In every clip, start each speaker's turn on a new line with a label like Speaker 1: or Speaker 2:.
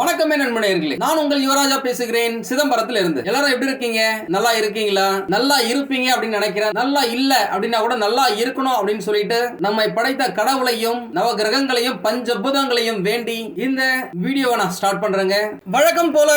Speaker 1: வணக்கமே நண்பனேர்களே நான் உங்கள் யுவராஜா பேசுகிறேன் சிதம்பரத்துல இருந்து எல்லாரும் எப்படி இருக்கீங்க நல்லா இருக்கீங்களா நல்லா இருப்பீங்க அப்படின்னு நினைக்கிறேன் நல்லா இல்ல அப்படின்னா கூட நல்லா இருக்கணும் அப்படின்னு சொல்லிட்டு நம்மை படைத்த கடவுளையும் நவ கிரகங்களையும் பஞ்சபூதங்களையும் வேண்டி இந்த வீடியோவை நான் ஸ்டார்ட் பண்றேங்க வழக்கம் போல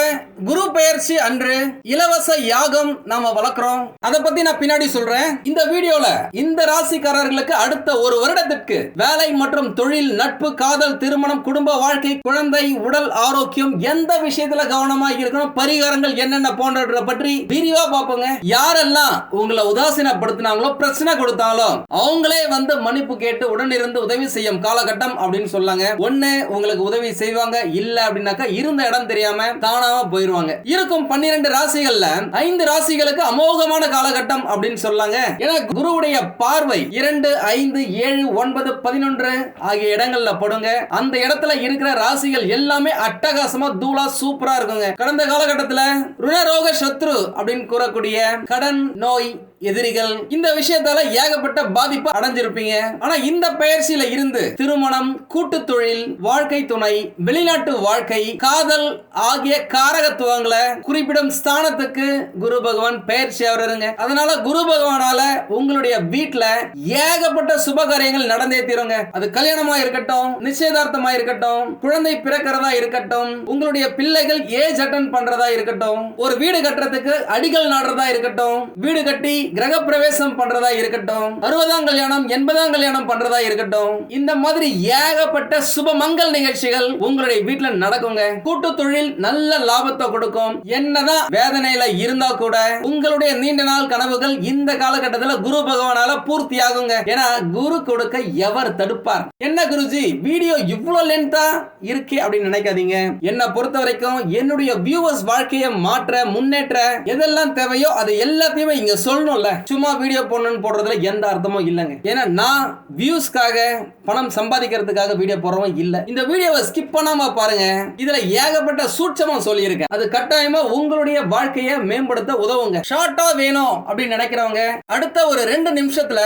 Speaker 1: குரு பெயர்ச்சி அன்று இலவச யாகம் நாம வளர்க்குறோம் அதை பத்தி நான் பின்னாடி சொல்றேன் இந்த வீடியோல இந்த ராசிக்காரர்களுக்கு அடுத்த ஒரு வருடத்திற்கு வேலை மற்றும் தொழில் நட்பு காதல் திருமணம் குடும்ப வாழ்க்கை குழந்தை உடல் ஆரோக்கியம் முக்கியம் எந்த விஷயத்துல கவனமா இருக்கணும் பரிகாரங்கள் என்னென்ன போன்றவற்றை பற்றி விரிவா பார்ப்போங்க யாரெல்லாம் உங்களை உதாசீனப்படுத்தினாங்களோ பிரச்சனை கொடுத்தாலும் அவங்களே வந்து மன்னிப்பு கேட்டு உடனிருந்து உதவி செய்யும் காலகட்டம் அப்படின்னு சொல்லாங்க ஒண்ணு உங்களுக்கு உதவி செய்வாங்க இல்ல அப்படின்னாக்கா இருந்த இடம் தெரியாம தானாம போயிருவாங்க இருக்கும் பன்னிரண்டு ராசிகள்ல ஐந்து ராசிகளுக்கு அமோகமான காலகட்டம் அப்படின்னு சொல்லாங்க ஏன்னா குருவுடைய பார்வை இரண்டு ஐந்து ஏழு ஒன்பது பதினொன்று ஆகிய இடங்கள்ல படுங்க அந்த இடத்துல இருக்கிற ராசிகள் எல்லாமே அட்டக அட்டகாசமா தூளா சூப்பரா இருக்குங்க கடந்த காலகட்டத்துல ருணரோக சத்ரு அப்படின்னு கூறக்கூடிய கடன் நோய் எதிரிகள் இந்த விஷயத்தால ஏகப்பட்ட பாதிப்பு அடைஞ்சிருப்பீங்க ஆனா இந்த பயிற்சியில இருந்து திருமணம் கூட்டு தொழில் வாழ்க்கை துணை வெளிநாட்டு வாழ்க்கை காதல் ஆகிய காரகத்துவங்களை குறிப்பிடும் ஸ்தானத்துக்கு குரு பகவான் பயிற்சி அவருங்க அதனால குரு பகவானால உங்களுடைய வீட்டுல ஏகப்பட்ட சுபகாரியங்கள் நடந்தே தீருங்க அது கல்யாணமா இருக்கட்டும் நிச்சயதார்த்தமா இருக்கட்டும் குழந்தை பிறக்கிறதா இருக்கட்டும் உங்களுடைய பிள்ளைகள் ஏஜ் அட்டன் பண்றதா இருக்கட்டும் ஒரு வீடு கட்டுறதுக்கு அடிகள் நாடுறதா இருக்கட்டும் வீடு கட்டி கிரக பிரவேசம் பண்றதா இருக்கட்டும் அறுபதாம் கல்யாணம் எண்பதாம் கல்யாணம் பண்றதா இருக்கட்டும் இந்த மாதிரி ஏகப்பட்ட சுபமங்கள் நிகழ்ச்சிகள் உங்களுடைய வீட்டுல நடக்குங்க கூட்டு தொழில் நல்ல லாபத்தை கொடுக்கும் என்னதான் வேதனையில இருந்தா கூட உங்களுடைய நீண்ட நாள் கனவுகள் இந்த காலகட்டத்தில் குரு பகவானால பூர்த்தி ஆகுங்க ஏன்னா குரு கொடுக்க எவர் தடுப்பார் என்ன குருஜி வீடியோ இவ்வளவு லென்தா இருக்கு அப்படின்னு நினைக்காதீங்க என்ன பொறுத்த வரைக்கும் என்னுடைய வியூவர்ஸ் வாழ்க்கையை மாற்ற முன்னேற்ற எதெல்லாம் தேவையோ அதை எல்லாத்தையுமே இங்க சொல்லணும் சும்மா வீடியோ போடணும்னு போடுறதுல எந்த அர்த்தமும் இல்லைங்க ஏன்னா நான் வியூஸ்க்காக பணம் சம்பாதிக்கிறதுக்காக வீடியோ போடுறவங்க இல்லை இந்த வீடியோவை ஸ்கிப் பண்ணாம பாருங்க இதுல ஏகப்பட்ட சூட்சமா சொல்லியிருக்கேன் அது கட்டாயமா உங்களுடைய வாழ்க்கையை மேம்படுத்த உதவுங்க ஷார்ட்டா வேணும் அப்படின்னு நினைக்கிறவங்க அடுத்த ஒரு ரெண்டு நிமிஷத்துல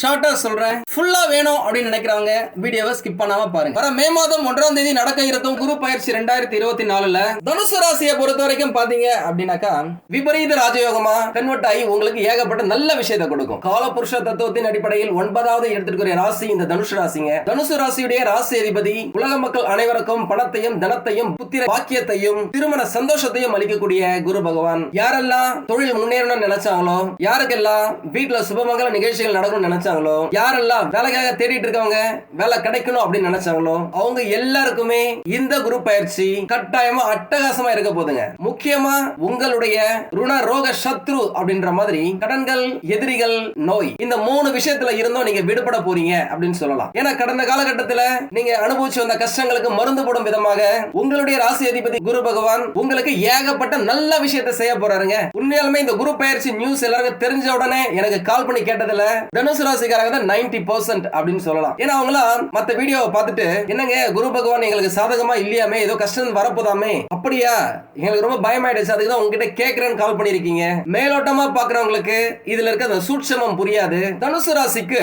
Speaker 1: ஷார்ட்டா சொல்றேன் ஃபுல்லா வேணும் அப்படின்னு நினைக்கிறவங்க வீடியோவை ஸ்கிப் பண்ணாம பாருங்க வர மே மாதம் ஒன்றாம் தேதி நடக்க இருக்கும் குரு பயிற்சி ரெண்டாயிரத்தி இருபத்தி நாலுல தனுசு ராசியை பொறுத்த வரைக்கும் பாத்தீங்க அப்படின்னாக்கா விபரீத ராஜயோகமா கன்வெர்ட் ஆகி உங்களுக்கு ஏகப்பட்ட நல்ல விஷயத்தை கொடுக்கும் காலபுருஷ தத்துவத்தின் அடிப்படையில் ஒன்பதாவது எடுத்துக்கூடிய ராசி இந்த தனுஷ் ராசி ராசிங்க தனுசு ராசியுடைய ராசி அதிபதி உலக மக்கள் அனைவருக்கும் பணத்தையும் தனத்தையும் புத்திர பாக்கியத்தையும் திருமண சந்தோஷத்தையும் அளிக்கக்கூடிய குரு பகவான் யாரெல்லாம் தொழில் முன்னேறணும்னு நினைச்சாங்களோ யாருக்கெல்லாம் வீட்டுல சுபமங்கல நிகழ்ச்சிகள் நடக்கணும் நினைச்சாங்களோ யாரெல்லாம் வேலைக்காக தேடிட்டு இருக்கவங்க வேலை கிடைக்கணும் அப்படின்னு நினைச்சாங்களோ அவங்க எல்லாருக்குமே இந்த குரு பயிற்சி கட்டாயமா அட்டகாசமா இருக்க போதுங்க முக்கியமா உங்களுடைய ருண ரோக சத்ரு அப்படின்ற மாதிரி கடன்கள் எதிரிகள் நோய் இந்த மூணு விஷயத்துல இருந்தும் நீங்க விடுபட போறீங்க அப்படின்னு சொல்லலாம் ஏன்னா கடந்த காலகட்டத்தில் நீங்க அனுபவிச்சு வந்த கஷ்டங்களுக்கு மருந்து போடும் விதமாக உங்களுடைய ராசி அதிபதி குரு பகவான் உங்களுக்கு ஏகப்பட்ட நல்ல விஷயத்தை செய்ய போறாருங்க உண்மையாலுமே இந்த குரு பயிற்சி நியூஸ் எல்லாருக்கும் தெரிஞ்ச உடனே எனக்கு கால் பண்ணி கேட்டதுல தனுசு ராசிக்காரங்க தான் நைன்டி பர்சன்ட் அப்படின்னு சொல்லலாம் ஏன்னா அவங்களா மத்த வீடியோவை பார்த்துட்டு என்னங்க குரு பகவான் எங்களுக்கு சாதகமா இல்லையாமே ஏதோ கஷ்டம் வரப்போதாமே அப்படியா எங்களுக்கு ரொம்ப பயமாயிடுச்சு அதுக்கு தான் உங்ககிட்ட கேட்கறேன்னு கால் பண்ணிருக்கீங்க மேலோட்டமா பாக்குறவங்களுக்கு இதுல இருக்க அந்த சூட்சமம் புரியாது தனுசு ராசிக்கு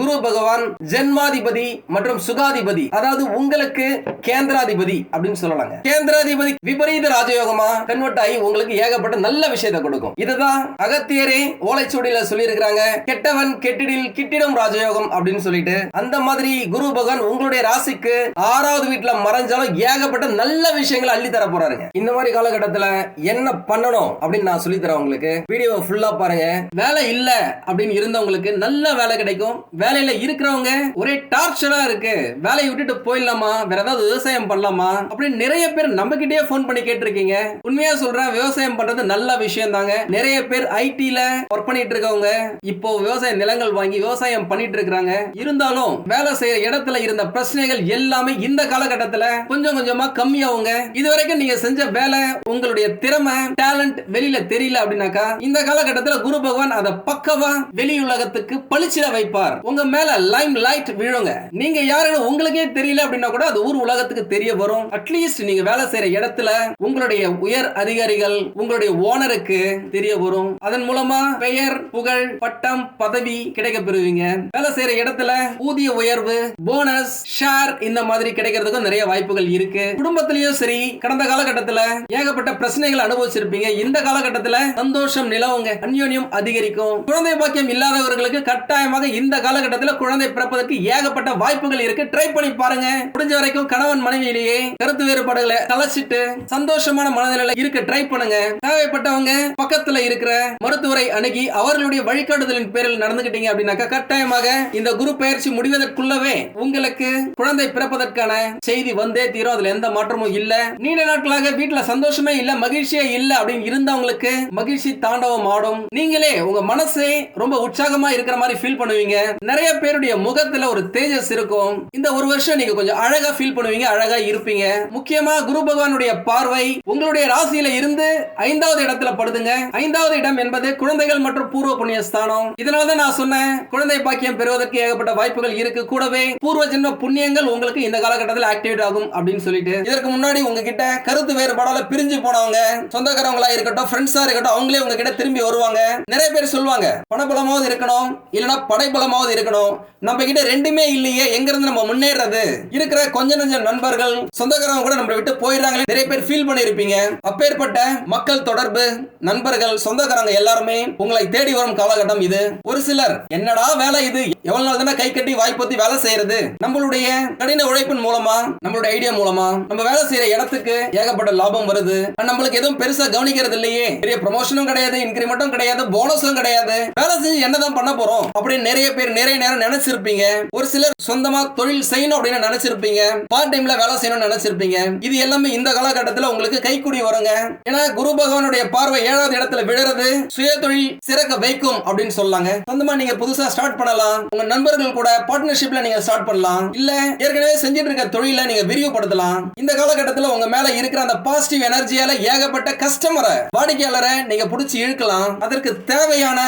Speaker 1: குரு பகவான் ஜென்மாதி கேந்திராதிபதி மற்றும் சுகாதிபதி அதாவது உங்களுக்கு கேந்திராதிபதி அப்படின்னு சொல்லலாங்க கேந்திராதிபதி விபரீத ராஜயோகமா கன்வெர்ட் ஆகி உங்களுக்கு ஏகப்பட்ட நல்ல விஷயத்தை கொடுக்கும் இதுதான் அகத்தியரே ஓலைச்சுவடியில சொல்லியிருக்கிறாங்க கெட்டவன் கெட்டிடில் கிட்டிடம் ராஜயோகம் அப்படின்னு சொல்லிட்டு அந்த மாதிரி குரு பகவான் உங்களுடைய ராசிக்கு ஆறாவது வீட்டுல மறைஞ்சாலும் ஏகப்பட்ட நல்ல விஷயங்களை அள்ளி தர போறாருங்க இந்த மாதிரி காலகட்டத்துல என்ன பண்ணணும் அப்படின்னு நான் சொல்லி தரேன் உங்களுக்கு வீடியோ ஃபுல்லா பாருங்க வேலை இல்ல அப்படின்னு இருந்தவங்களுக்கு நல்ல வேலை கிடைக்கும் வேலையில இருக்கிறவங்க ஒரே டார்ச்சரா இருக்கு வேலையை விட்டுட்டு போயிடலாமா வேற ஏதாவது விவசாயம் பண்ணலாமா அப்படின்னு நிறைய பேர் நம்ம கிட்டே போன் பண்ணி கேட்டிருக்கீங்க உண்மையா சொல்றேன் விவசாயம் பண்றது நல்ல விஷயம் தாங்க நிறைய பேர் ஐடில ஒர்க் பண்ணிட்டு இருக்கவங்க இப்போ விவசாய நிலங்கள் வாங்கி விவசாயம் பண்ணிட்டு இருக்கிறாங்க இருந்தாலும் வேலை செய்யற இடத்துல இருந்த பிரச்சனைகள் எல்லாமே இந்த காலகட்டத்துல கொஞ்சம் கொஞ்சமா கம்மியாவுங்க இது வரைக்கும் நீங்க செஞ்ச வேலை உங்களுடைய திறமை டேலண்ட் வெளியில தெரியல அப்படின்னாக்கா இந்த காலகட்டத்துல குரு பகவான் அதை பக்கவா வெளியுலகத்துக்கு பளிச்சிட வைப்பார் உங்க மேல லைம் லைட் விழும் சொல்லுவாங்க நீங்க யாருன்னு உங்களுக்கே தெரியல அப்படின்னா கூட அது ஊர் உலகத்துக்கு தெரிய வரும் அட்லீஸ்ட் நீங்க வேலை செய்யற இடத்துல உங்களுடைய உயர் அதிகாரிகள் உங்களுடைய ஓனருக்கு தெரிய வரும் அதன் மூலமா பெயர் புகழ் பட்டம் பதவி கிடைக்க பெறுவீங்க வேலை செய்யற இடத்துல ஊதிய உயர்வு போனஸ் ஷேர் இந்த மாதிரி கிடைக்கிறதுக்கும் நிறைய வாய்ப்புகள் இருக்கு குடும்பத்திலயும் சரி கடந்த காலகட்டத்துல ஏகப்பட்ட பிரச்சனைகள் அனுபவிச்சிருப்பீங்க இந்த காலகட்டத்துல சந்தோஷம் நிலவுங்க அந்யோன்யம் அதிகரிக்கும் குழந்தை பாக்கியம் இல்லாதவர்களுக்கு கட்டாயமாக இந்த காலகட்டத்தில் குழந்தை பிறப்பதற்கு ஏக ஏகப்பட்ட வாய்ப்புகள் இருக்கு ட்ரை பண்ணி பாருங்க முடிஞ்ச வரைக்கும் கணவன் மனைவியிலேயே கருத்து வேறுபாடுகளை கலைச்சிட்டு சந்தோஷமான மனநிலையில இருக்க ட்ரை பண்ணுங்க தேவைப்பட்டவங்க பக்கத்துல இருக்கிற மருத்துவரை அணுகி அவர்களுடைய வழிகாட்டுதலின் பேரில் நடந்துகிட்டீங்க அப்படின்னாக்க கட்டாயமாக இந்த குரு பயிற்சி முடிவதற்குள்ளவே உங்களுக்கு குழந்தை பிறப்பதற்கான செய்தி வந்தே தீரும் அதுல எந்த மாற்றமும் இல்ல நீண்ட நாட்களாக வீட்டுல சந்தோஷமே இல்ல மகிழ்ச்சியே இல்ல அப்படின்னு இருந்தவங்களுக்கு மகிழ்ச்சி தாண்டவம் ஆடும் நீங்களே உங்க மனசே ரொம்ப உற்சாகமா இருக்கிற மாதிரி ஃபீல் பண்ணுவீங்க நிறைய பேருடைய முகத்துல ஒரு ஸ்டேஜஸ் இருக்கும் இந்த ஒரு வருஷம் நீங்க கொஞ்சம் அழகா ஃபீல் பண்ணுவீங்க அழகா இருப்பீங்க முக்கியமா குரு பகவானுடைய பார்வை உங்களுடைய ராசியில இருந்து ஐந்தாவது இடத்துல படுதுங்க ஐந்தாவது இடம் என்பது குழந்தைகள் மற்றும் பூர்வ புண்ணிய ஸ்தானம் இதனாலதான் நான் சொன்னேன் குழந்தை பாக்கியம் பெறுவதற்கு ஏகப்பட்ட வாய்ப்புகள் இருக்கு கூடவே பூர்வ ஜென்ம புண்ணியங்கள் உங்களுக்கு இந்த காலகட்டத்தில் ஆக்டிவேட் ஆகும் அப்படின்னு சொல்லிட்டு இதற்கு முன்னாடி உங்ககிட்ட கருத்து வேறுபாடால பிரிஞ்சு போனவங்க சொந்தக்காரவங்களா இருக்கட்டும் ஃப்ரெண்ட்ஸா இருக்கட்டும் அவங்களே உங்ககிட்ட திரும்பி வருவாங்க நிறைய பேர் சொல்லுவாங்க பணபலமாவது இருக்கணும் இல்லைன்னா படைபலமாவது இருக்கணும் நம்ம கிட்ட ரெண்டுமே இல்லையே எங்க இருந்து நம்ம முன்னேறது இருக்கிற கொஞ்ச நஞ்ச நண்பர்கள் சொந்தக்காரங்க கூட நம்மளை விட்டு போயிடுறாங்க நிறைய பேர் ஃபீல் பண்ணிருப்பீங்க அப்பேற்பட்ட மக்கள் தொடர்பு நண்பர்கள் சொந்தக்காரங்க எல்லாருமே உங்களை தேடி வரும் காலகட்டம் இது ஒரு சிலர் என்னடா வேலை இது எவ்வளவு நாள் தானே கை கட்டி வாய்ப்பத்தி வேலை செய்யறது நம்மளுடைய கடின உழைப்பின் மூலமா நம்மளுடைய ஐடியா மூலமா நம்ம வேலை செய்யற இடத்துக்கு ஏகப்பட்ட லாபம் வருது நம்மளுக்கு எதுவும் பெருசா கவனிக்கிறது இல்லையே பெரிய ப்ரமோஷனும் கிடையாது இன்கிரிமெண்டும் கிடையாது போனஸும் கிடையாது வேலை செஞ்சு என்னதான் பண்ண போறோம் அப்படின்னு நிறைய பேர் நிறைய நேரம் நினைச்சிருப்பீங்க ஒரு சில சிலர் சொந்தமா தொழில் செய்யணும் அப்படின்னு நினைச்சிருப்பீங்க பார்ட் டைம்ல வேலை செய்யணும்னு நினைச்சிருப்பீங்க இது எல்லாமே இந்த காலகட்டத்தில் உங்களுக்கு கைக்குடி வருங்க ஏன்னா குரு பகவானுடைய பார்வை ஏழாவது இடத்துல விழுறது சுய தொழில் சிறக்க வைக்கும் அப்படின்னு சொல்லாங்க சொந்தமா நீங்க புதுசா ஸ்டார்ட் பண்ணலாம் உங்க நண்பர்கள் கூட பார்ட்னர்ஷிப்ல நீங்க ஸ்டார்ட் பண்ணலாம் இல்ல ஏற்கனவே செஞ்சுட்டு இருக்க தொழில நீங்க விரிவுபடுத்தலாம் இந்த காலகட்டத்தில் உங்க மேல இருக்கிற அந்த பாசிட்டிவ் எனர்ஜியால ஏகப்பட்ட கஸ்டமரை வாடிக்கையாளரை நீங்க பிடிச்சி இழுக்கலாம் அதற்கு தேவையான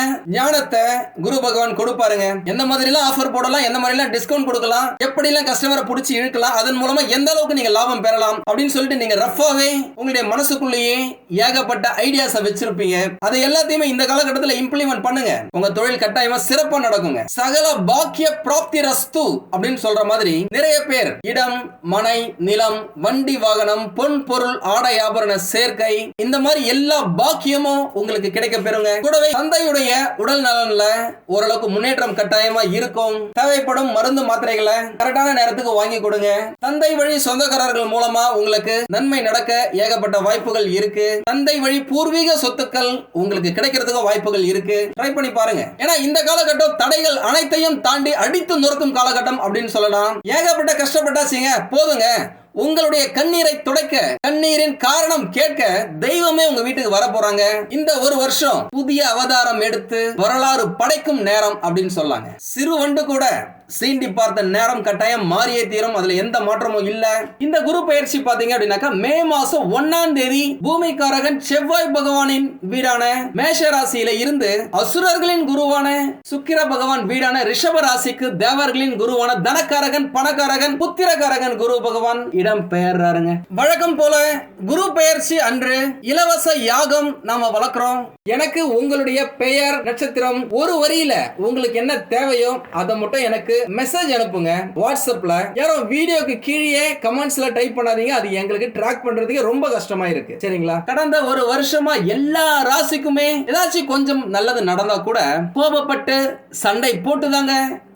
Speaker 1: ஞானத்தை குரு பகவான் கொடுப்பாருங்க எந்த மாதிரிலாம் ஆஃபர் போடலாம் எந்த மாதிரிலாம் டிஸ்கவுண்ட் கொடுக்கலாம் எப்படி எல்லாம் கஸ்டமரை பிடிச்சி இழுக்கலாம் அதன் மூலமா எந்த அளவுக்கு நீங்க லாபம் பெறலாம் அப்படின்னு சொல்லிட்டு நீங்க ரஃபாவே உங்களுடைய மனசுக்குள்ளேயே ஏகப்பட்ட ஐடியாஸ் வச்சிருப்பீங்க அதை எல்லாத்தையுமே இந்த காலகட்டத்தில் இம்ப்ளிமெண்ட் பண்ணுங்க உங்க தொழில் கட்டாயமா சிறப்பா நடக்குங்க சகல பாக்கிய பிராப்தி ரஸ்து அப்படின்னு சொல்ற மாதிரி நிறைய பேர் இடம் மனை நிலம் வண்டி வாகனம் பொன் பொருள் ஆடை ஆபரண சேர்க்கை இந்த மாதிரி எல்லா பாக்கியமும் உங்களுக்கு கிடைக்க பெறுங்க கூடவே தந்தையுடைய உடல் நலன்ல ஓரளவுக்கு முன்னேற்றம் கட்டாயமா இருக்கும் தேவைப்படும் மருந்து மாத்திரைகளை கரெக்டான நேரத்துக்கு வாங்கி கொடுங்க தந்தை வழி சொந்தக்காரர்கள் மூலமா உங்களுக்கு நன்மை நடக்க ஏகப்பட்ட வாய்ப்புகள் இருக்கு தந்தை வழி பூர்வீக சொத்துக்கள் உங்களுக்கு கிடைக்கிறதுக்கு வாய்ப்புகள் இருக்கு ட்ரை பண்ணி பாருங்க ஏன்னா இந்த காலகட்டம் தடைகள் அனைத்தையும் தாண்டி அடித்து நொறுக்கும் காலகட்டம் அப்படின்னு சொல்லலாம் ஏகப்பட்ட செய்ய போதுங்க உங்களுடைய கண்ணீரை துடைக்க கண்ணீரின் காரணம் கேட்க தெய்வமே உங்க வீட்டுக்கு வர போறாங்க இந்த ஒரு வருஷம் புதிய அவதாரம் எடுத்து வரலாறு படைக்கும் நேரம் அப்படின்னு சொல்லாங்க சிறு வண்டு கூட சீண்டி பார்த்த நேரம் கட்டாயம் மாறியே தீரும் அதுல எந்த மாற்றமும் இல்ல இந்த குரு பயிற்சி பாத்தீங்க அப்படின்னாக்கா மே மாசம் ஒன்னாம் தேதி பூமிக்காரகன் செவ்வாய் பகவானின் வீடான மேஷ ராசியில இருந்து அசுரர்களின் குருவான சுக்கிர பகவான் வீடான ரிஷப ராசிக்கு தேவர்களின் குருவான தனக்காரகன் பணக்காரகன் புத்திரக்காரகன் குரு பகவான் இடம் பெயர்றாருங்க வழக்கம் போல குரு பெயர்ச்சி அன்று இலவச யாகம் நாம வளர்க்கிறோம் எனக்கு உங்களுடைய பெயர் நட்சத்திரம் ஒரு வரியில உங்களுக்கு என்ன தேவையோ அதை மட்டும் எனக்கு எங்களுக்கு மெசேஜ் அனுப்புங்க வாட்ஸ்அப்ல யாரோ வீடியோக்கு கீழே கமெண்ட்ஸ்ல டைப் பண்ணாதீங்க அது எங்களுக்கு ட்ராக் பண்றதுக்கு ரொம்ப கஷ்டமா இருக்கு சரிங்களா கடந்த ஒரு வருஷமா எல்லா ராசிக்குமே ஏதாச்சும் கொஞ்சம் நல்லது நடந்தா கூட கோபப்பட்டு சண்டை போட்டுதாங்க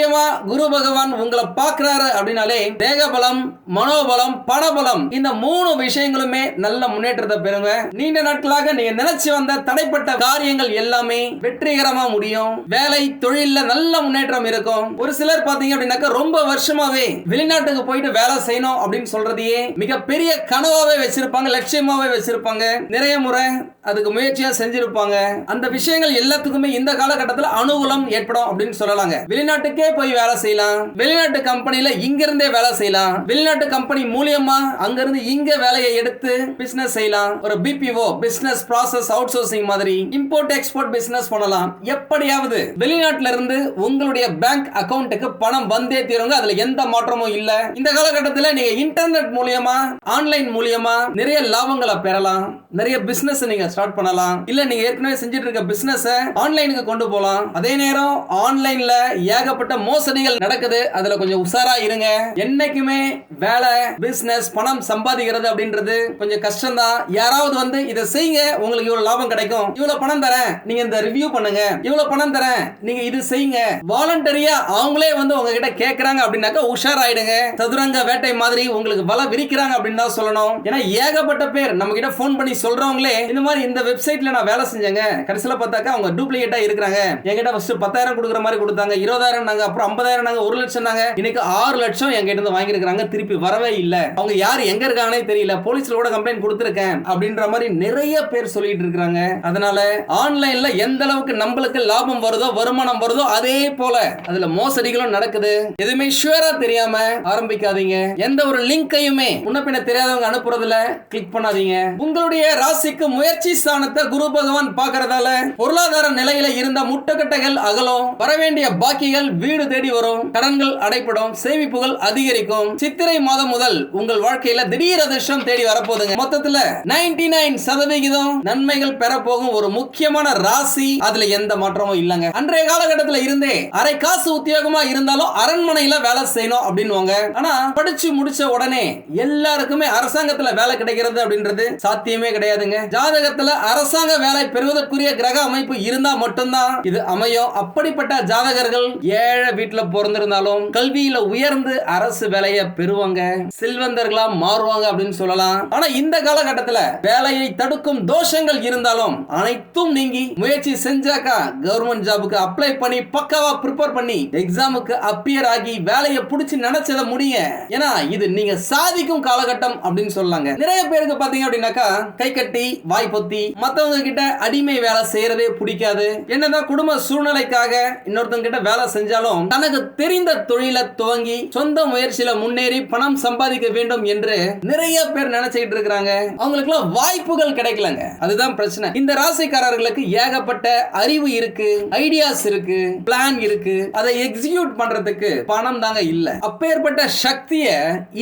Speaker 1: முக்கியமாக குரு பகவான் உங்களை பார்க்குறாரு அப்படின்னாலே தேகபலம் மனோபலம் பணபலம் இந்த மூணு விஷயங்களுமே நல்ல முன்னேற்றத்தை பெறுங்க நீண்ட நாட்களாக நீங்க நினைச்சு வந்த தடைப்பட்ட காரியங்கள் எல்லாமே வெற்றிகரமா முடியும் வேலை தொழில நல்ல முன்னேற்றம் இருக்கும் ஒரு சிலர் பாத்தீங்க அப்படின்னாக்கா ரொம்ப வருஷமாவே வெளிநாட்டுக்கு போயிட்டு வேலை செய்யணும் அப்படின்னு சொல்றதையே மிகப்பெரிய கனவாவே வச்சிருப்பாங்க லட்சியமாவே வச்சிருப்பாங்க நிறைய முறை அதுக்கு முயற்சியா செஞ்சிருப்பாங்க அந்த விஷயங்கள் எல்லாத்துக்குமே இந்த காலகட்டத்தில் அனுகூலம் ஏற்படும் அப்படின்னு சொல்லலாங்க வெளிநாட்டுக்கே இங்கிருந்தே போய் வேலை செய்யலாம் வெளிநாட்டு கம்பெனியில இங்க இருந்தே வேலை செய்யலாம் வெளிநாட்டு கம்பெனி மூலியமா அங்க இருந்து இங்க வேலையை எடுத்து பிசினஸ் செய்யலாம் ஒரு BPO business process outsourcing மாதிரி இம்போர்ட் எக்ஸ்போர்ட் பிசினஸ் பண்ணலாம் எப்படியாவது வெளிநாட்டுல இருந்து உங்களுடைய பேங்க் அக்கவுண்ட்டுக்கு பணம் வந்தே தீருங்க அதுல எந்த மாற்றமும் இல்ல இந்த காலகட்டத்தில் நீங்க இன்டர்நெட் மூலியமா ஆன்லைன் மூலியமா நிறைய லாபங்களை பெறலாம் நிறைய பிசினஸ் நீங்க ஸ்டார்ட் பண்ணலாம் இல்ல நீங்க ஏற்கனவே செஞ்சுட்டு இருக்க பிசினஸ் ஆன்லைனுக்கு கொண்டு போகலாம் அதே நேரம் ஆன்லைன்ல ஏகப்பட்ட மோசடிகள் நடக்குது அதுல கொஞ்சம் உஷாரா இருங்க என்னைக்குமே வேலை பிசினஸ் பணம் சம்பாதிக்கிறது அப்படின்றது கொஞ்சம் கஷ்டம் தான் யாராவது வந்து இதை செய்யுங்க உங்களுக்கு இவ்வளவு லாபம் கிடைக்கும் இவ்வளவு பணம் தரேன் நீங்க இந்த ரிவ்யூ பண்ணுங்க இவ்வளவு பணம் தரேன் நீங்க இது செய்யுங்க வாலண்டரியா அவங்களே வந்து உங்ககிட்ட கேக்குறாங்க அப்படின்னாக்கா உஷார் ஆயிடுங்க சதுரங்க வேட்டை மாதிரி உங்களுக்கு பல விரிக்கிறாங்க அப்படின்னு தான் சொல்லணும் ஏன்னா ஏகப்பட்ட பேர் நம்ம கிட்ட போன் பண்ணி சொல்றவங்களே இந்த மாதிரி இந்த வெப்சைட்ல நான் வேலை செஞ்சேங்க கடைசியில பார்த்தாக்கா அவங்க டூப்ளிகேட்டா இருக்கிறாங்க என்கிட்ட ஃபர்ஸ்ட் பத்தாயிரம் கொடுக்குற மாதிரி கொடுத்தாங்க இருபதாயிரம் நாங்க அப்புறம் ஐம்பதாயிரம் நாங்க ஒரு லட்சம் நாங்க இன்னைக்கு ஆறு லட்சம் எங்கிட்ட இருந்து வாங்கியிருக்காங்க திருப்பி வரவே இல்லை அவங்க யார் எங்க இருக்காங்கன்னே தெரியல போலீஸ்ல கூட கம்ப்ளைண்ட் கொடுத்துருக்கேன் அப்படின்ற மாதிரி நிறைய பேர் சொல்லிட்டு இருக்காங்க அதனால ஆன்லைன்ல எந்த அளவுக்கு நம்மளுக்கு லாபம் வருதோ வருமானம் வருதோ அதே போல அதுல மோசடிகளும் நடக்குது எதுவுமே ஷுவரா தெரியாம ஆரம்பிக்காதீங்க எந்த ஒரு லிங்கையுமே முன்னப்பின தெரியாதவங்க அனுப்புறதுல கிளிக் பண்ணாதீங்க உங்களுடைய ராசிக்கு முயற்சி ஸ்தானத்தை குரு பகவான் பாக்குறதால பொருளாதார நிலையில இருந்த முட்டுக்கட்டைகள் அகலும் வரவேண்டிய பாக்கிகள் வீடு முதலீடு தேடி வரும் கடன்கள் அடைப்படும் சேமிப்புகள் அதிகரிக்கும் சித்திரை மாதம் முதல் உங்கள் வாழ்க்கையில திடீர் அதிர்ஷ்டம் தேடி வரப்போதுங்க மொத்தத்துல நைன்டி நைன் சதவிகிதம் நன்மைகள் பெற போகும் ஒரு முக்கியமான ராசி அதுல எந்த மாற்றமும் இல்லங்க அன்றைய காலகட்டத்தில் இருந்தே அரை காசு உத்தியோகமா இருந்தாலும் அரண்மனையில வேலை செய்யணும் அப்படின்னு ஆனா படிச்சு முடிச்ச உடனே எல்லாருக்குமே அரசாங்கத்துல வேலை கிடைக்கிறது அப்படின்றது சாத்தியமே கிடையாதுங்க ஜாதகத்துல அரசாங்க வேலை பெறுவதற்குரிய கிரக அமைப்பு இருந்தா மட்டும்தான் இது அமையும் அப்படிப்பட்ட ஜாதகர்கள் ஏழை வீட்டில் பிறந்திருந்தாலும் கல்வியில உயர்ந்து அரசு வேலையை பெறுவாங்க செல்வந்தர்களா மாறுவாங்க அப்படின்னு சொல்லலாம் ஆனா இந்த காலகட்டத்துல வேலையை தடுக்கும் தோஷங்கள் இருந்தாலும் அனைத்தும் நீங்கி முயற்சி செஞ்சாக்கா கவர்மெண்ட் ஜாபுக்கு அப்ளை பண்ணி பக்கவா ப்ரிப்பேர் பண்ணி எக்ஸாமுக்கு அப்பியர் ஆகி வேலையை பிடிச்சி நினைச்சத முடிய ஏன்னா இது நீங்க சாதிக்கும் காலகட்டம் அப்படின்னு சொல்லலாங்க நிறைய பேருக்கு பாத்தீங்க அப்படின்னாக்கா கை கட்டி வாய் பொத்தி மத்தவங்க கிட்ட அடிமை வேலை செய்யறதே பிடிக்காது என்னதான் குடும்ப சூழ்நிலைக்காக இன்னொருத்தவங்க கிட்ட வேலை செஞ்சாலும் மட்டும் தனக்கு தெரிந்த தொழிலை துவங்கி சொந்த முயற்சியில முன்னேறி பணம் சம்பாதிக்க வேண்டும் என்று நிறைய பேர் நினைச்சுட்டு இருக்கிறாங்க அவங்களுக்கு வாய்ப்புகள் கிடைக்கலங்க அதுதான் பிரச்சனை இந்த ராசிக்காரர்களுக்கு ஏகப்பட்ட அறிவு இருக்கு ஐடியாஸ் இருக்கு பிளான் இருக்கு அதை எக்ஸிக்யூட் பண்றதுக்கு பணம் தாங்க இல்ல அப்பேற்பட்ட சக்திய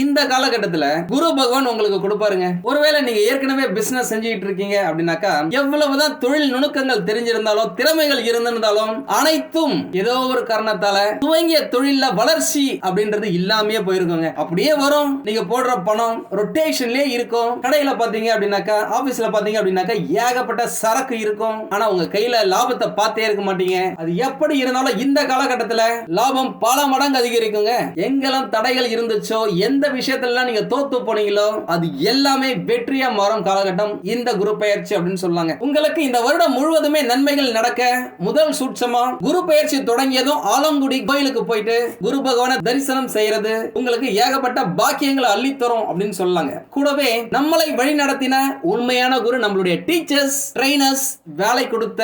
Speaker 1: இந்த காலகட்டத்துல குரு பகவான் உங்களுக்கு கொடுப்பாருங்க ஒருவேளை நீங்க ஏற்கனவே பிசினஸ் செஞ்சுட்டு இருக்கீங்க அப்படின்னாக்கா எவ்வளவுதான் தொழில் நுணுக்கங்கள் தெரிஞ்சிருந்தாலும் திறமைகள் இருந்திருந்தாலும் அனைத்தும் ஏதோ ஒரு காரணத்தால துவங்கிய தொழில வளர்ச்சி அப்படின்றது இல்லாமயே போயிருக்கோங்க அப்படியே வரும் நீங்க போடுற பணம் ரொட்டேஷன்லயே இருக்கும் கடையில பாத்தீங்க அப்படின்னாக்கா ஆபீஸ்ல பாத்தீங்க அப்படின்னாக்கா ஏகப்பட்ட சரக்கு இருக்கும் ஆனா உங்க கையில லாபத்தை பார்த்தே இருக்க மாட்டீங்க அது எப்படி இருந்தாலும் இந்த காலகட்டத்துல லாபம் பல மடங்கு அதிகரிக்குங்க எங்கெல்லாம் தடைகள் இருந்துச்சோ எந்த விஷயத்துல நீங்க தோத்து போனீங்களோ அது எல்லாமே வெற்றியா மாறும் காலகட்டம் இந்த குரு பயிற்சி அப்படின்னு சொல்லுவாங்க உங்களுக்கு இந்த வருடம் முழுவதுமே நன்மைகள் நடக்க முதல் சூட்சமா குரு பயிற்சி தொடங்கியதும் ஆலங்குடி கூடி கோயிலுக்கு போயிட்டு குரு பகவான தரிசனம் செய்யறது உங்களுக்கு ஏகப்பட்ட பாக்கியங்களை அள்ளித்தரும் அப்படின்னு சொல்லாங்க கூடவே நம்மளை வழி நடத்தின உண்மையான குரு நம்மளுடைய டீச்சர்ஸ் ட்ரைனர்ஸ் வேலை கொடுத்த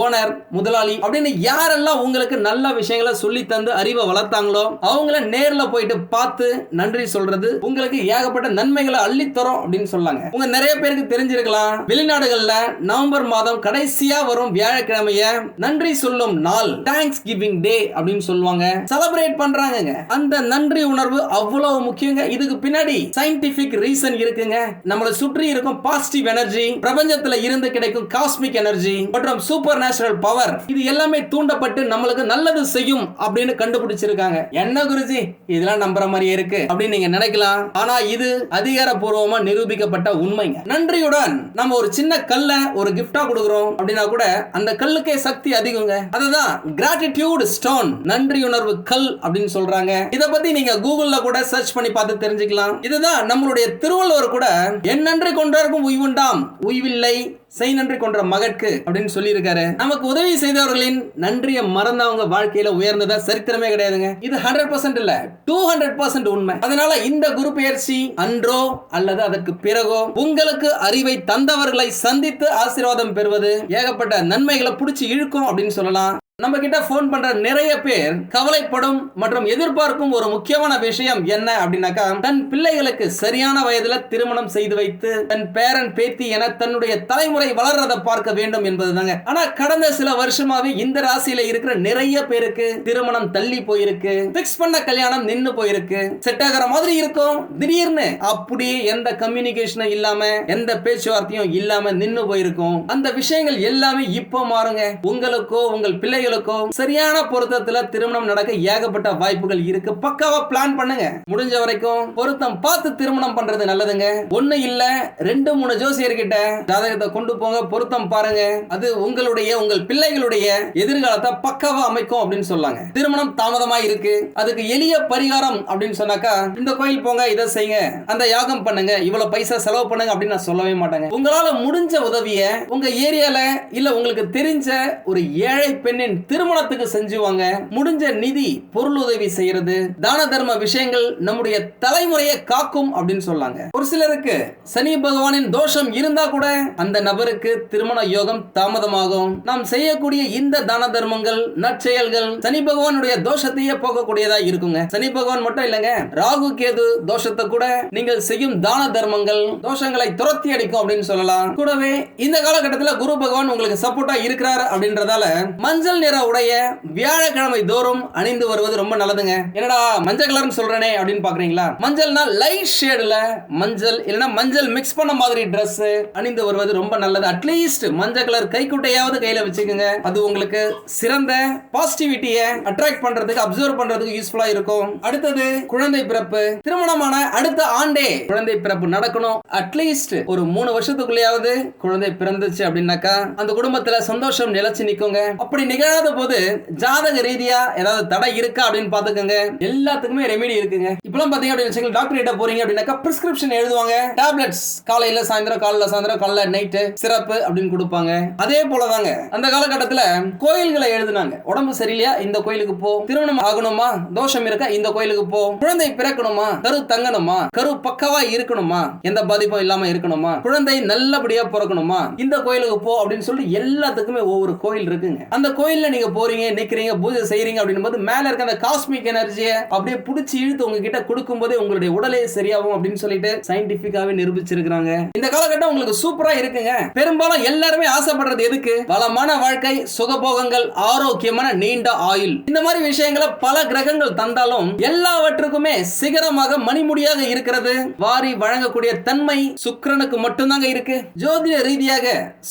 Speaker 1: ஓனர் முதலாளி அப்படின்னு யாரெல்லாம் உங்களுக்கு நல்ல விஷயங்களை சொல்லி தந்து அறிவை வளர்த்தாங்களோ அவங்கள நேர்ல போயிட்டு பார்த்து நன்றி சொல்றது உங்களுக்கு ஏகப்பட்ட நன்மைகளை அள்ளித்தரும் அப்படின்னு சொல்லாங்க உங்க நிறைய பேருக்கு தெரிஞ்சிருக்கலாம் வெளிநாடுகள்ல நவம்பர் மாதம் கடைசியா வரும் வியாழக்கிழமைய நன்றி சொல்லும் நாள் தேங்க்ஸ் கிவிங் டே அப்படின்னு அப்படின்னு சொல்லுவாங்க செலப்ரேட் பண்றாங்க அந்த நன்றி உணர்வு அவ்வளவு முக்கியங்க இதுக்கு பின்னாடி சயின்டிபிக் ரீசன் இருக்குங்க நம்மளை சுற்றி இருக்கும் பாசிட்டிவ் எனர்ஜி பிரபஞ்சத்துல இருந்து கிடைக்கும் காஸ்மிக் எனர்ஜி மற்றும் சூப்பர் நேச்சுரல் பவர் இது எல்லாமே தூண்டப்பட்டு நம்மளுக்கு நல்லது செய்யும் அப்படின்னு கண்டுபிடிச்சிருக்காங்க என்ன குருஜி இதெல்லாம் நம்புற மாதிரியே இருக்கு அப்படின்னு நீங்க நினைக்கலாம் ஆனா இது அதிகாரப்பூர்வமா நிரூபிக்கப்பட்ட உண்மைங்க நன்றியுடன் நம்ம ஒரு சின்ன கல்ல ஒரு கிஃப்டா கொடுக்குறோம் அப்படின்னா கூட அந்த கல்லுக்கே சக்தி அதிகங்க அதுதான் கிராட்டிடியூட் ஸ்டோன் நன்றியுணர்வு கல் அப்படின்னு சொல்றாங்க இதை பத்தி நீங்க கூகுள்ல கூட சர்ச் பண்ணி பார்த்து தெரிஞ்சுக்கலாம் இதுதான் நம்மளுடைய திருவள்ளுவர் கூட என் நன்றி கொண்டாருக்கும் உய்வுண்டாம் உய்வில்லை செய் நன்றி கொன்ற மகற்கு அப்படின்னு சொல்லியிருக்காரு நமக்கு உதவி செய்தவர்களின் நன்றியை மறந்தவங்க வாழ்க்கையில உயர்ந்ததா சரித்திரமே கிடையாதுங்க இது ஹண்ட்ரட் பர்சன்ட் இல்ல டூ ஹண்ட்ரட் பர்சன்ட் உண்மை அதனால இந்த குரு பயிற்சி அன்றோ அல்லது அதற்கு பிறகோ உங்களுக்கு அறிவை தந்தவர்களை சந்தித்து ஆசீர்வாதம் பெறுவது ஏகப்பட்ட நன்மைகளை பிடிச்சி இழுக்கும் அப்படின்னு சொல்லலாம் நம்ம கிட்ட போன் பண்ற நிறைய பேர் கவலைப்படும் மற்றும் எதிர்பார்க்கும் ஒரு முக்கியமான விஷயம் என்ன அப்படின்னாக்கா தன் பிள்ளைகளுக்கு சரியான வயதுல திருமணம் செய்து வைத்து தன் பேரன் பேத்தி என தன்னுடைய தலைமுறை பறை வளர்றதை பார்க்க வேண்டும் தாங்க ஆனா கடந்த சில வருஷமாவே இந்த ராசியில இருக்கிற நிறைய பேருக்கு திருமணம் தள்ளி போயிருக்கு பிக்ஸ் பண்ண கல்யாணம் நின்னு போயிருக்கு செட் ஆகிற மாதிரி இருக்கும் திடீர்னு அப்படியே எந்த கம்யூனிகேஷனும் இல்லாம எந்த பேச்சுவார்த்தையும் இல்லாம நின்னு போயிருக்கும் அந்த விஷயங்கள் எல்லாமே இப்போ மாறுங்க உங்களுக்கோ உங்கள் பிள்ளைகளுக்கோ சரியான பொருத்தத்துல திருமணம் நடக்க ஏகப்பட்ட வாய்ப்புகள் இருக்கு பக்காவா பிளான் பண்ணுங்க முடிஞ்ச வரைக்கும் பொருத்தம் பார்த்து திருமணம் பண்றது நல்லதுங்க ஒண்ணு இல்ல ரெண்டு மூணு ஜோசியர்கிட்ட ஜாதகத்தை கொண்டு போங்க பொருத்தம் பாருங்க அது உங்களுடைய உங்கள் பிள்ளைகளுடைய எதிர்காலத்தை பக்கவா அமைக்கும் அப்படின்னு சொல்லாங்க திருமணம் தாமதமா இருக்கு அதுக்கு எளிய பரிகாரம் அப்படின்னு சொன்னாக்கா இந்த கோயில் போங்க இதை செய்யுங்க அந்த யாகம் பண்ணுங்க இவ்வளவு பைசா செலவு பண்ணுங்க அப்படின்னு நான் சொல்லவே மாட்டாங்க உங்களால முடிஞ்ச உதவிய உங்க ஏரியால இல்ல உங்களுக்கு தெரிஞ்ச ஒரு ஏழை பெண்ணின் திருமணத்துக்கு செஞ்சுவாங்க முடிஞ்ச நிதி பொருள் உதவி செய்யறது தான தர்ம விஷயங்கள் நம்முடைய தலைமுறையை காக்கும் அப்படின்னு சொல்லாங்க ஒரு சிலருக்கு சனி பகவானின் தோஷம் இருந்தா கூட அந்த நபர் அவருக்கு திருமண யோகம் தாமதமாகும் நாம் செய்யக்கூடிய இந்த தான தர்மங்கள் நற்செயல்கள் சனி பகவானுடைய தோஷத்தையே போகக்கூடியதா இருக்குங்க சனி பகவான் மட்டும் இல்லங்க ராகு கேது தோஷத்தை கூட நீங்கள் செய்யும் தான தர்மங்கள் தோஷங்களை துரத்தி அடிக்கும் அப்படின்னு சொல்லலாம் கூடவே இந்த காலகட்டத்தில் குரு பகவான் உங்களுக்கு சப்போர்ட்டா இருக்கிறார் அப்படின்றதால மஞ்சள் நிற உடைய வியாழக்கிழமை தோறும் அணிந்து வருவது ரொம்ப நல்லதுங்க என்னடா மஞ்சள் கலர்னு சொல்றேனே அப்படின்னு பாக்குறீங்களா மஞ்சள்னா லைட் ஷேடுல மஞ்சள் இல்லைன்னா மஞ்சள் மிக்ஸ் பண்ண மாதிரி ட்ரெஸ் அணிந்து வருவது ரொம்ப நல்லது நல்லது அட்லீஸ்ட் மஞ்சள் கலர் கைக்குட்டையாவது கையில வச்சுக்கோங்க அது உங்களுக்கு சிறந்த பாசிட்டிவிட்டியை அட்ராக்ட் பண்றதுக்கு அப்சர்வ் பண்றதுக்கு யூஸ்ஃபுல்லா இருக்கும் அடுத்தது குழந்தை பிறப்பு திருமணமான அடுத்த ஆண்டே குழந்தை பிறப்பு நடக்கணும் அட்லீஸ்ட் ஒரு மூணு வருஷத்துக்குள்ளேயாவது குழந்தை பிறந்துச்சு அப்படின்னாக்கா அந்த குடும்பத்துல சந்தோஷம் நிலைச்சு நிக்கோங்க அப்படி நிகழாத போது ஜாதக ரீதியா ஏதாவது தடை இருக்கா அப்படின்னு பாத்துக்கோங்க எல்லாத்துக்குமே ரெமிடி இருக்குங்க இப்பெல்லாம் பாத்தீங்க அப்படின்னு டாக்டர் கிட்ட போறீங்க அப்படின்னாக்கா பிரிஸ்கிரிப்ஷன் எழுதுவாங்க டேப்லெட்ஸ் காலையில சாயந்தரம் காலைல சாயந்தரம் காலைல நைட்டு சிறப்பு அப்படின்னு கொடுப்பாங்க அதே போலதாங்க அந்த காலகட்டத்துல கோயில்களை எழுதினாங்க உடம்பு சரியில்லையா இந்த கோயிலுக்கு போ திருமணம் ஆகணுமா தோஷம் இருக்கா இந்த கோயிலுக்கு போ குழந்தை பிறக்கணுமா கரு தங்கணுமா கரு பக்கவா இருக்கணுமா எந்த பாதிப்பும் இல்லாம இருக்கணுமா குழந்தை நல்லபடியா பிறக்கணுமா இந்த கோயிலுக்கு போ அப்படின்னு சொல்லிட்டு எல்லாத்துக்குமே ஒவ்வொரு கோயில் இருக்குங்க அந்த கோயில்ல நீங்க போறீங்க நிக்கிறீங்க பூஜை செய்யறீங்க அப்படின்னு போது மேல இருக்க அந்த காஸ்மிக் எனர்ஜியை அப்படியே பிடிச்சி இழுத்து உங்ககிட்ட கொடுக்கும் போதே உங்களுடைய உடலே சரியாகும் அப்படின்னு சொல்லிட்டு சயின்டிபிக்காவே நிரூபிச்சிருக்கிறாங்க இந்த காலகட்டம் உங்களுக்கு சூப்பரா இருக்குங்க பெரும்பாலும் எல்லாருமே ஆசைப்படுறது எதுக்கு வளமான வாழ்க்கை சுகபோகங்கள் ஆரோக்கியமான நீண்ட ஆயுள் இந்த மாதிரி விஷயங்களை பல கிரகங்கள் தந்தாலும் எல்லாவற்றுக்குமே சிகரமாக மணிமுடியாக இருக்கிறது வாரி வழங்கக்கூடிய தன்மை சுக்கரனுக்கு மட்டும்தாங்க இருக்கு ஜோதிட ரீதியாக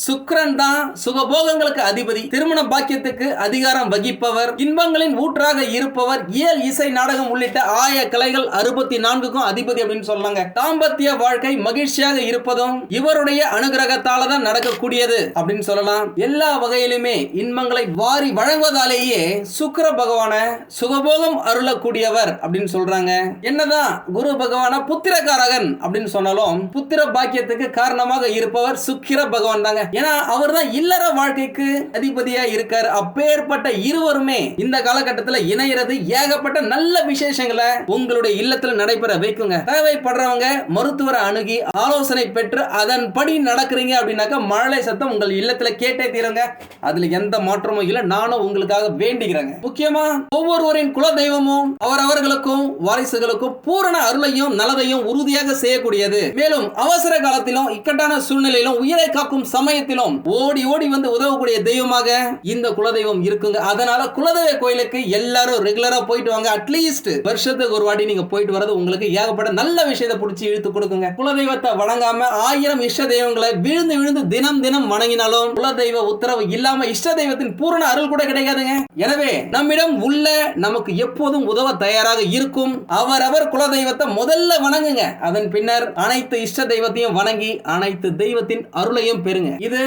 Speaker 1: சுக்கரன் தான் சுகபோகங்களுக்கு அதிபதி திருமண பாக்கியத்துக்கு அதிகாரம் வகிப்பவர் இன்பங்களின் ஊற்றாக இருப்பவர் இயல் இசை நாடகம் உள்ளிட்ட ஆய கலைகள் அறுபத்தி நான்குக்கும் அதிபதி அப்படின்னு சொல்றாங்க தாம்பத்திய வாழ்க்கை மகிழ்ச்சியாக இருப்பதும் இவருடைய அனுகிரகத்தால தான் நடக்கக்கூடியது அப்படின்னு சொல்லலாம் எல்லா வகையிலுமே இன்பங்களை வாரி வழங்குவதாலேயே சுக்கர பகவான சுகபோகம் அருளக்கூடியவர் அப்படின்னு சொல்றாங்க என்னதான் குரு பகவான புத்திரக்காரகன் அப்படின்னு சொன்னாலும் புத்திர பாக்கியத்துக்கு காரணமாக இருப்பவர் சுக்கிர பகவான் தாங்க ஏன்னா அவர் தான் இல்லற வாழ்க்கைக்கு அதிபதியா இருக்கார் அப்பேற்பட்ட இருவருமே இந்த காலகட்டத்தில் இணையிறது ஏகப்பட்ட நல்ல விசேஷங்களை உங்களுடைய இல்லத்தில் நடைபெற வைக்குங்க தேவைப்படுறவங்க மருத்துவரை அணுகி ஆலோசனை பெற்று அதன்படி நடக்கிறீங்க அப்படின்னு அப்படின்னாக்கா மழலை சத்தம் உங்கள் இல்லத்தில் கேட்டே தீருங்க அதுல எந்த மாற்றமும் இல்லை நானும் உங்களுக்காக வேண்டிக்கிறேங்க முக்கியமா ஒவ்வொருவரின் குல தெய்வமும் அவர்களுக்கும் வாரிசுகளுக்கும் பூரண அருளையும் நலவையும் உறுதியாக செய்யக்கூடியது மேலும் அவசர காலத்திலும் இக்கட்டான சூழ்நிலையிலும் உயிரை காக்கும் சமயத்திலும் ஓடி ஓடி வந்து உதவக்கூடிய தெய்வமாக இந்த குலதெய்வம் இருக்குங்க அதனால குலதெய்வ கோயிலுக்கு எல்லாரும் ரெகுலரா போயிட்டு வாங்க அட்லீஸ்ட் வருஷத்துக்கு ஒரு வாட்டி நீங்க போயிட்டு வர்றது உங்களுக்கு ஏகப்பட்ட நல்ல விஷயத்தை பிடிச்சி இழுத்து கொடுக்குங்க குலதெய்வத்தை வழங்காம ஆயிரம் இஷ்ட தெய்வங்களை விழுந்து விழுந்து தினம் தினம் வணங்கினாலும் குல தெய்வ உத்தரவு இல்லாம இஷ்ட தெய்வத்தின் பூரண அருள் கூட கிடைக்காதுங்க எனவே நம்மிடம் உள்ள நமக்கு எப்போதும் உதவ தயாராக இருக்கும் அவரவர் குல தெய்வத்தை முதல்ல வணங்குங்க அதன் பின்னர் அனைத்து இஷ்ட தெய்வத்தையும் வணங்கி அனைத்து தெய்வத்தின் அருளையும் பெறுங்க இது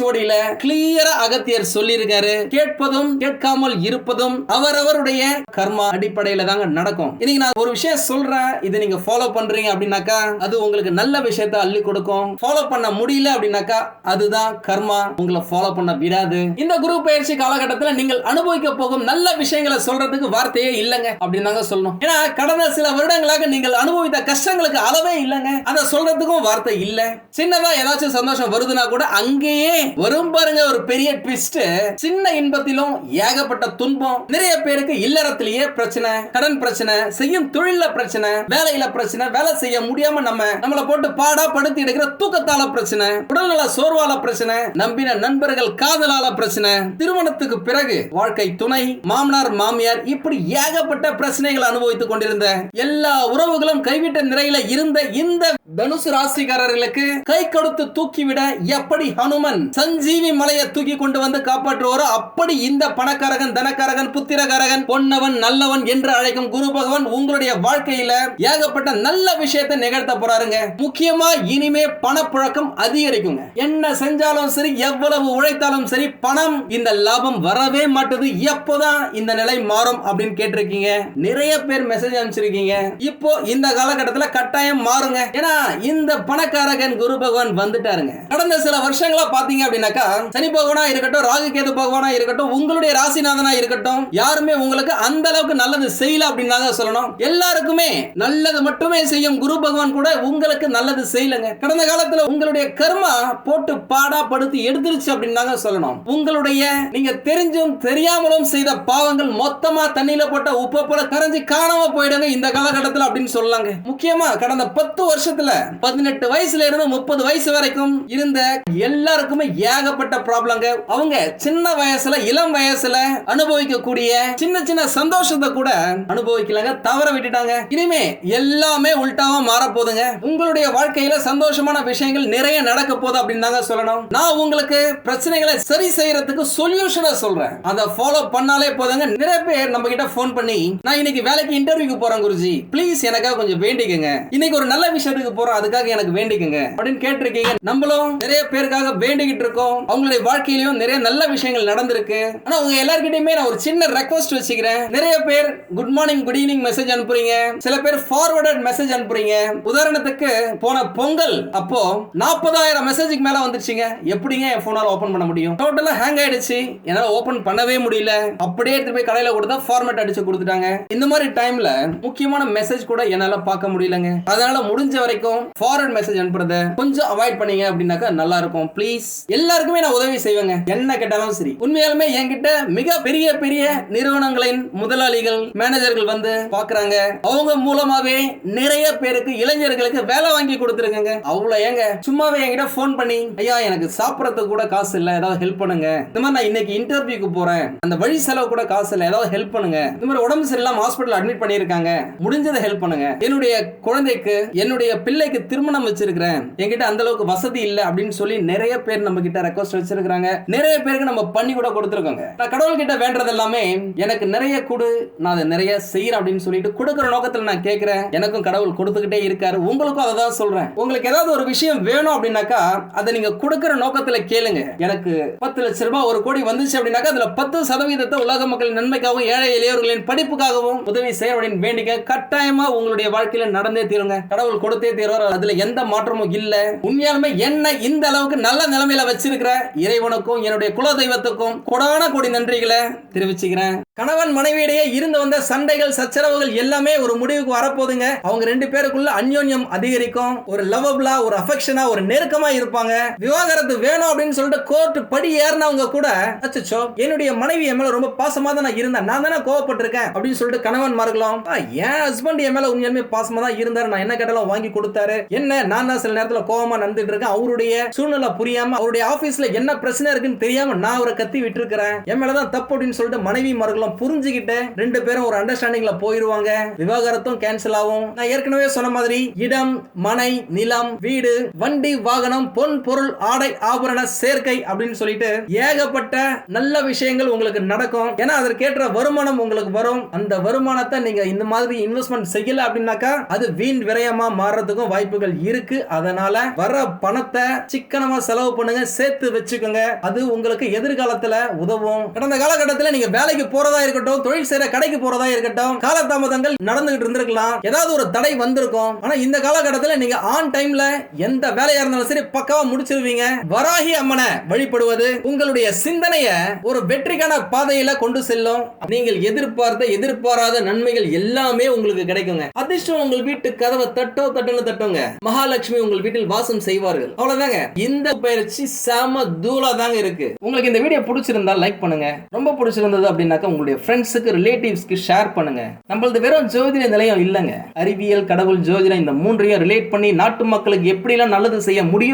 Speaker 1: சோடியில கிளியரா அகத்தியர் சொல்லியிருக்காரு கேட்பதும் கேட்காமல் இருப்பதும் அவரவருடைய கர்மா அடிப்படையில தாங்க நடக்கும் இன்னைக்கு நான் ஒரு விஷயம் சொல்றேன் இதை நீங்க ஃபாலோ பண்றீங்க அப்படின்னாக்கா அது உங்களுக்கு நல்ல விஷயத்தை அள்ளி கொடுக்கும் ஃபாலோ பண்ண முடியல அப்படின்னாக்கா அதுதான் கர்மா உங்களை ஃபாலோ பண்ண விடாது இந்த குரு பயிற்சி காலகட்டத்தில் நீங்கள் அனுபவிக்க போகும் நல்ல விஷயங்களை சொல்றதுக்கு வார்த்தையே இல்லைங்க அப்படின்னு தாங்க சொல்லணும் ஏன்னா கடந்த சில வருடங்களாக நீங்கள் அனுபவித்த கஷ்டங்களுக்கு அளவே இல்லைங்க அதை சொல்றதுக்கும் வார்த்தை இல்லை சின்னதா ஏதாச்சும் சந்தோஷம் வருதுன்னா கூட அங்கேயே வரும் பாருங்க ஒரு பெரிய ட்விஸ்ட் சின்ன இன்பத்திலும் ஏகப்பட்ட துன்பம் நிறைய பேருக்கு இல்லறத்திலேயே பிரச்சனை கடன் பிரச்சனை செய்யும் தொழில பிரச்சனை வேலையில பிரச்சனை வேலை செய்ய முடியாம நம்ம நம்மளை போட்டு பாடா படுத்தி எடுக்கிற தூக்கத்தால பிரச்சனை உடல்நல சோர்வால பிரச்சனை நம்பின நண்பர்கள் காதலால பிரச்சனை திருமணத்துக்கு பிறகு வாழ்க்கை துணை மாமனார் மாமியார் இப்படி ஏகப்பட்ட பிரச்சனைகள் அனுபவித்துக் கொண்டிருந்த எல்லா உறவுகளும் கைவிட்ட நிலையில இருந்த இந்த தனுசு ராசிக்காரர்களுக்கு கை கொடுத்து தூக்கிவிட எப்படி ஹனுமன் சஞ்சீவி மலையை தூக்கி கொண்டு வந்து காப்பாற்றுவாரோ அப்படி இந்த பணக்காரகன் தனக்காரகன் புத்திரகாரகன் பொன்னவன் நல்லவன் என்று அழைக்கும் குரு பகவான் உங்களுடைய வாழ்க்கையில ஏகப்பட்ட நல்ல விஷயத்தை நிகழ்த்த போறாருங்க முக்கியமா இனிமே பணப்புழக்கம் அதிகரிக்கும் என்ன செஞ்சாலும் சரி எவ்வளவு உழைத்தாலும் சரி பணம் இந்த லாபம் வரவே மாட்டது எப்போதான் இந்த நிலை மாறும் அப்படின்னு கேட்டிருக்கீங்க நிறைய பேர் மெசேஜ் அனுப்பிச்சிருக்கீங்க இப்போ இந்த காலகட்டத்தில் கட்டாயம் மாறுங்க ஏன்னா இந்த பணக்காரகன் குரு பகவான் வந்துட்டாருங்க கடந்த சில வருஷங்களா பாத்தீங்க அப்படின்னாக்கா சனி பகவானா இருக்கட்டும் ராகு கேது பகவானா இருக்கட்டும் உங்களுடைய ராசிநாதனா இருக்கட்டும் யாருமே உங்களுக்கு அந்த அளவுக்கு நல்லது செய்யல அப்படின்னு தாங்க சொல்லணும் எல்லாருக்குமே நல்லது மட்டுமே செய்யும் குரு பகவான் கூட உங்களுக்கு நல்லது செய்யலங்க கடந்த காலத்துல உங்களுடைய கர்ம பயங்கரமா போட்டு பாடா படுத்து எடுத்துருச்சு அப்படின்னு தாங்க சொல்லணும் உங்களுடைய நீங்க தெரிஞ்சும் தெரியாமலும் செய்த பாவங்கள் மொத்தமா தண்ணியில போட்ட உப்ப போல கரைஞ்சி காணாம போயிடுங்க இந்த காலகட்டத்தில் அப்படின்னு சொல்லலாங்க முக்கியமா கடந்த பத்து வருஷத்துல பதினெட்டு வயசுல இருந்து முப்பது வயசு வரைக்கும் இருந்த எல்லாருக்குமே ஏகப்பட்ட ப்ராப்ளங்க அவங்க சின்ன வயசுல இளம் வயசுல அனுபவிக்கக்கூடிய சின்ன சின்ன சந்தோஷத்தை கூட அனுபவிக்கலாங்க தவற விட்டுட்டாங்க இனிமே எல்லாமே உல்டாவா மாற போதுங்க உங்களுடைய வாழ்க்கையில சந்தோஷமான விஷயங்கள் நிறைய நடக்க இருக்க போகுது அப்படின்னு தாங்க சொல்லணும் நான் உங்களுக்கு பிரச்சனைகளை சரி செய்யறதுக்கு சொல்யூஷனை சொல்றேன் அதை ஃபாலோ பண்ணாலே போதுங்க நிறைய பேர் நம்ம கிட்ட ஃபோன் பண்ணி நான் இன்னைக்கு வேலைக்கு இன்டர்வியூக்கு போறேன் குருஜி ப்ளீஸ் எனக்காக கொஞ்சம் வேண்டிக்கோங்க இன்னைக்கு ஒரு நல்ல விஷயத்துக்கு போறோம் அதுக்காக எனக்கு வேண்டிக்கங்க அப்படின்னு கேட்டிருக்கீங்க நம்மளும் நிறைய பேருக்காக வேண்டிக்கிட்டு இருக்கோம் அவங்களுடைய வாழ்க்கையிலும் நிறைய நல்ல விஷயங்கள் நடந்திருக்கு ஆனா உங்க எல்லார்கிட்டயுமே நான் ஒரு சின்ன ரெக்வஸ்ட் வச்சுக்கிறேன் நிறைய பேர் good morning good evening message அனுப்புறீங்க சில பேர் ஃபார்வர்டட் மெசேஜ் அனுப்புறீங்க உதாரணத்துக்கு போன பொங்கல் அப்போ நாற்பதாயிரம் மெசேஜுக்கு மேலே வந்துருச்சுங்க எப்படிங்க என் ஃபோனால் ஓப்பன் பண்ண முடியும் டோட்டலாக ஹேங் ஆயிடுச்சு என்னால் ஓப்பன் பண்ணவே முடியல அப்படியே எடுத்து போய் கடையில் கொடுத்தா ஃபார்மேட் அடிச்சு கொடுத்துட்டாங்க இந்த மாதிரி டைம்ல முக்கியமான மெசேஜ் கூட என்னால் பார்க்க முடியலங்க அதனால முடிஞ்ச வரைக்கும் ஃபார்வர்ட் மெசேஜ் அனுப்புறத கொஞ்சம் அவாய்ட் பண்ணீங்க அப்படின்னாக்கா நல்லா இருக்கும் ப்ளீஸ் எல்லாருக்குமே நான் உதவி செய்வேங்க என்ன கேட்டாலும் சரி உண்மையாலுமே என்கிட்ட மிக பெரிய பெரிய நிறுவனங்களின் முதலாளிகள் மேனேஜர்கள் வந்து பாக்குறாங்க அவங்க மூலமாவே நிறைய பேருக்கு இளைஞர்களுக்கு வேலை வாங்கி கொடுத்துருக்கங்க அவ்வளோ ஏங்க சும்மாவே என்கிட்ட ஃபோன் பண்ணி ஐயா எனக்கு சாப்பிட்றதுக்கு கூட காசு இல்லை ஏதாவது ஹெல்ப் பண்ணுங்க இந்த மாதிரி நான் இன்னைக்கு இன்டர்வியூக்கு போறேன் அந்த வழி செலவு கூட காசு இல்லை ஏதாவது ஹெல்ப் பண்ணுங்க இந்த மாதிரி உடம்பு சரியில்லாம ஹாஸ்பிட்டல் அட்மிட் பண்ணியிருக்காங்க முடிஞ்சதை ஹெல்ப் பண்ணுங்க என்னுடைய குழந்தைக்கு என்னுடைய பிள்ளைக்கு திருமணம் வச்சிருக்கிறேன் என்கிட்ட அந்த அளவுக்கு வசதி இல்லை அப்படின்னு சொல்லி நிறைய பேர் நம்ம கிட்ட ரெக்வஸ்ட் வச்சிருக்கிறாங்க நிறைய பேருக்கு நம்ம பண்ணி கூட கொடுத்துருக்கோங்க நான் கடவுள் கிட்ட வேண்டது எல்லாமே எனக்கு நிறைய கொடு நான் அதை நிறைய செய்யறேன் அப்படின்னு சொல்லிட்டு கொடுக்குற நோக்கத்தில் நான் கேட்கிறேன் எனக்கும் கடவுள் கொடுத்துக்கிட்டே இருக்காரு உங்களுக்கும் அதை தான் சொல்றேன் உங்களுக்கு ஏதாவது ஒரு விஷயம் வேணும் அப்படின்னாக்கா அதை நீங்க கொடுக்கற நோக்கத்துல கேளுங்க எனக்கு பத்து லட்சம் ரூபாய் ஒரு கோடி வந்துச்சு அப்படின்னாக்க அதுல பத்து சதவீதத்தை உலக மக்களின் நன்மைக்காகவும் ஏழை இளையவர்களின் படிப்புக்காகவும் உதவி செய்ய அப்படின்னு வேண்டிக்க கட்டாயமா உங்களுடைய வாழ்க்கையில நடந்தே தீருங்க கடவுள் கொடுத்தே தீர்வார் அதுல எந்த மாற்றமும் இல்ல உண்மையாலுமே என்ன இந்த அளவுக்கு நல்ல நிலைமையில வச்சிருக்கிற இறைவனுக்கும் என்னுடைய குல தெய்வத்துக்கும் கொடான கொடி நன்றிகளை தெரிவிச்சுக்கிறேன் கணவன் மனைவியிடையே இருந்து வந்த சண்டைகள் சச்சரவுகள் எல்லாமே ஒரு முடிவுக்கு வரப்போதுங்க அவங்க ரெண்டு பேருக்குள்ள அந்யோன்யம் அதிகரிக்கும் ஒரு லவ்வபிளா ஒரு அஃபெக்ஷனா ஒரு நெருக்கமா தான் இருப்பாங்க விவாகரத்து வேணும் அப்படின்னு சொல்லிட்டு கோர்ட் படி ஏறினவங்க கூட அச்சோ என்னுடைய மனைவி என் மேல ரொம்ப பாசமா தான் நான் இருந்தேன் நான் தானே கோவப்பட்டிருக்கேன் அப்படின்னு சொல்லிட்டு கணவன் மாறுகலாம் என் ஹஸ்பண்ட் என் மேல உண்மையாலுமே பாசமா தான் இருந்தாரு நான் என்ன கேட்டாலும் வாங்கி கொடுத்தாரு என்ன நான் தான் சில நேரத்துல கோவமா நடந்துட்டு இருக்கேன் அவருடைய சூழ்நிலை புரியாம அவருடைய ஆபீஸ்ல என்ன பிரச்சனை இருக்குன்னு தெரியாம நான் அவரை கத்தி விட்டு இருக்கிறேன் என் மேலதான் தப்பு அப்படின்னு சொல்லிட்டு மனைவி மார்களும் புரிஞ்சுக்கிட்டு ரெண்டு பேரும் ஒரு அண்டர்ஸ்டாண்டிங்ல போயிருவாங்க விவாகரத்தும் கேன்சல் ஆகும் நான் ஏற்கனவே சொன்ன மாதிரி இடம் மனை நிலம் வீடு வண்டி வாகனம் பணம் பொன் பொருள் ஆடை ஆபரண சேர்க்கை அப்படின்னு சொல்லிட்டு ஏகப்பட்ட நல்ல விஷயங்கள் உங்களுக்கு நடக்கும் ஏன்னா அதற்கேற்ற வருமானம் உங்களுக்கு வரும் அந்த வருமானத்தை நீங்க இந்த மாதிரி இன்வெஸ்ட்மெண்ட் செய்யல அப்படின்னாக்கா அது வீண் விரயமா மாறுறதுக்கும் வாய்ப்புகள் இருக்கு அதனால வர பணத்தை சிக்கனமா செலவு பண்ணுங்க சேர்த்து வச்சுக்கோங்க அது உங்களுக்கு எதிர்காலத்துல உதவும் கடந்த காலகட்டத்தில் நீங்க வேலைக்கு போறதா இருக்கட்டும் தொழில் செய்யற கடைக்கு போறதா இருக்கட்டும் காலதாமதங்கள் நடந்துகிட்டு இருந்திருக்கலாம் ஏதாவது ஒரு தடை வந்திருக்கும் ஆனா இந்த காலகட்டத்தில் நீங்க ஆன் டைம்ல எந்த வேலையா இருந்தாலும் சரி பக்கவா முடிச்சிருவீங்க வராகி அம்மனை வழிபடுவது உங்களுடைய சிந்தனைய ஒரு வெற்றிக்கான பாதையில கொண்டு செல்லும் நீங்கள் எதிர்பார்த்த எதிர்பாராத நன்மைகள் எல்லாமே உங்களுக்கு கிடைக்குங்க அதிர்ஷ்டம் உங்கள் வீட்டு கதவை தட்டோ தட்டுன்னு தட்டுங்க மகாலட்சுமி உங்கள் வீட்டில் வாசம் செய்வார்கள் அவ்வளவுதாங்க இந்த பயிற்சி செம தூளா தாங்க இருக்கு உங்களுக்கு இந்த வீடியோ பிடிச்சிருந்தா லைக் பண்ணுங்க ரொம்ப பிடிச்சிருந்தது அப்படின்னாக்கா உங்களுடைய ஃப்ரெண்ட்ஸுக்கு ரிலேட்டிவ்ஸ்க்கு ஷேர் பண்ணுங்க நம்மளது வெறும் ஜோதிட நிலையம் இல்லைங்க அறிவியல் கடவுள் ஜோதிட இந்த மூன்றையும் ரிலேட் பண்ணி நாட்டு மக்களுக்கு எப்படிலாம் நல்லது செய்ய முடியும்